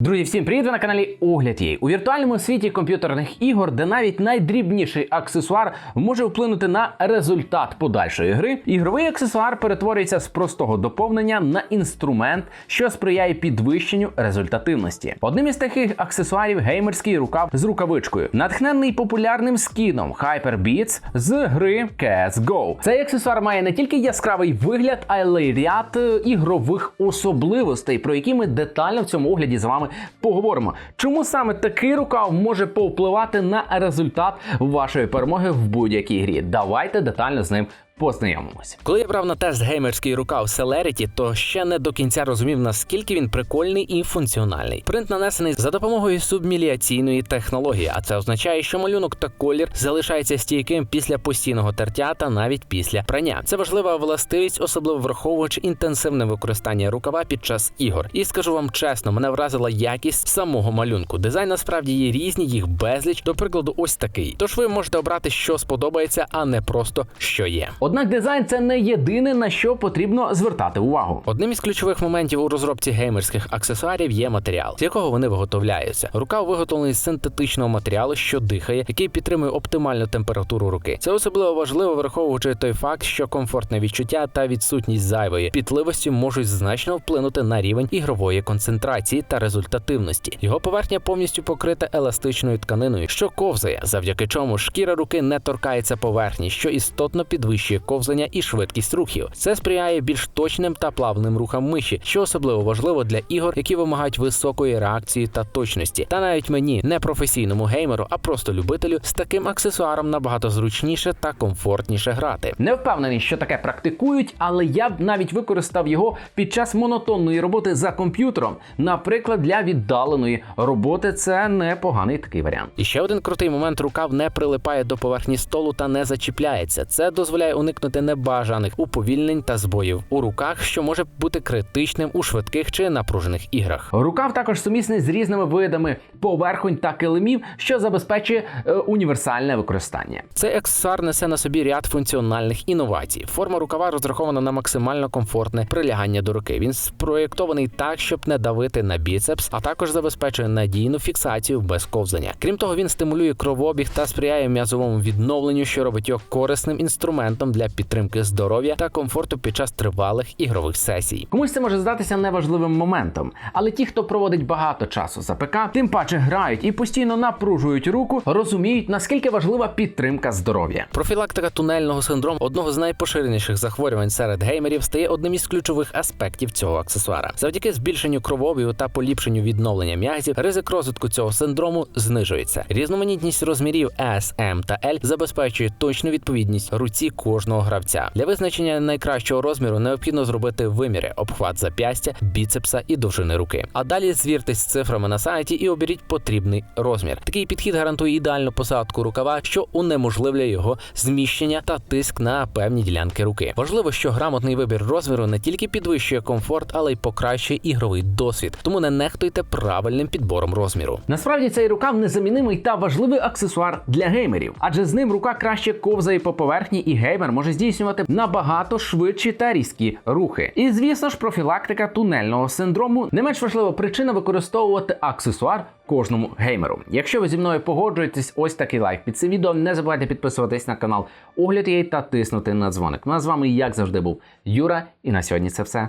Друзі, всім привіт! Ви на каналі Огляд Єй. У віртуальному світі комп'ютерних ігор, де навіть найдрібніший аксесуар може вплинути на результат подальшої гри, ігровий аксесуар перетворюється з простого доповнення на інструмент, що сприяє підвищенню результативності. Одним із таких аксесуарів геймерський рукав з рукавичкою, натхнений популярним скіном HyperBeats з гри CSGO. Цей аксесуар має не тільки яскравий вигляд, але й ряд е, ігрових особливостей, про які ми детально в цьому огляді з вами поговоримо. Чому саме такий рукав може повпливати на результат вашої перемоги в будь-якій грі? Давайте детально з ним. Познайомимося. Коли я брав на тест геймерський рукав Celerity, то ще не до кінця розумів, наскільки він прикольний і функціональний. Принт нанесений за допомогою субміліаційної технології, а це означає, що малюнок та колір залишається стійким після постійного тертя та навіть після прання. Це важлива властивість, особливо враховуючи інтенсивне використання рукава під час ігор. І скажу вам чесно, мене вразила якість самого малюнку. Дизайн насправді є різні, їх безліч. До прикладу, ось такий. Тож ви можете обрати, що сподобається, а не просто що є. Однак дизайн це не єдине на що потрібно звертати увагу. Одним із ключових моментів у розробці геймерських аксесуарів є матеріал, з якого вони виготовляються. Рукав виготовлений з синтетичного матеріалу, що дихає, який підтримує оптимальну температуру руки. Це особливо важливо, враховуючи той факт, що комфортне відчуття та відсутність зайвої пітливості можуть значно вплинути на рівень ігрової концентрації та результативності. Його поверхня повністю покрита еластичною тканиною, що ковзає, завдяки чому шкіра руки не торкається поверхні, що істотно підвищує ковзання і швидкість рухів. Це сприяє більш точним та плавним рухам миші, що особливо важливо для ігор, які вимагають високої реакції та точності. Та навіть мені, не професійному геймеру, а просто любителю, з таким аксесуаром набагато зручніше та комфортніше грати. Не впевнений, що таке практикують, але я б навіть використав його під час монотонної роботи за комп'ютером. Наприклад, для віддаленої роботи це непоганий такий варіант. І ще один крутий момент: рукав не прилипає до поверхні столу та не зачіпляється. Це дозволяє уникнути небажаних уповільнень та збоїв у руках, що може бути критичним у швидких чи напружених іграх. Рукав також сумісний з різними видами поверхонь та килимів, що забезпечує е, універсальне використання. Цей аксесуар несе на собі ряд функціональних інновацій. Форма рукава розрахована на максимально комфортне прилягання до руки. Він спроєктований так, щоб не давити на біцепс, а також забезпечує надійну фіксацію без ковзання. Крім того, він стимулює кровообіг та сприяє м'язовому відновленню, що робить його корисним інструментом для підтримки здоров'я та комфорту під час тривалих ігрових сесій. Комусь це може здатися неважливим моментом, але ті, хто проводить багато часу за ПК, тим паче грають і постійно напружують руку, розуміють наскільки важлива підтримка здоров'я. Профілактика тунельного синдрому одного з найпоширеніших захворювань серед геймерів стає одним із ключових аспектів цього аксесуара. Завдяки збільшенню кровообігу та поліпшенню відновлення м'язів, ризик розвитку цього синдрому знижується. Різноманітність розмірів S, M та L забезпечує точну відповідність руці кожного гравця. Для визначення найкращого розміру необхідно зробити виміри, обхват зап'ястя, біцепса і довжини руки. А далі звіртесь з цифрами на сайті і оберіть потрібний розмір. Такий підхід гарантує ідеальну посадку рукава, що унеможливлює його зміщення та тиск на певні ділянки руки. Важливо, що грамотний вибір розміру не тільки підвищує комфорт, але й покращує ігровий досвід. Тому не нехтуйте правильним підбором розміру. Насправді цей рукав незамінимий та важливий аксесуар для геймерів, адже з ним рука краще ковзає по поверхні, і геймер може здійснювати набагато швидші та різкі рухи. І звісно ж, профілактика тунельного синдрому не менш важлива причина використовувати аксесуар кожному геймеру. Якщо ви зі мною погоджуєтесь, ось такий лайк під цим відео. Не забувайте підписуватись на канал Огляд Єй та тиснути на дзвоник. Ну а з вами, як завжди, був Юра, і на сьогодні це все.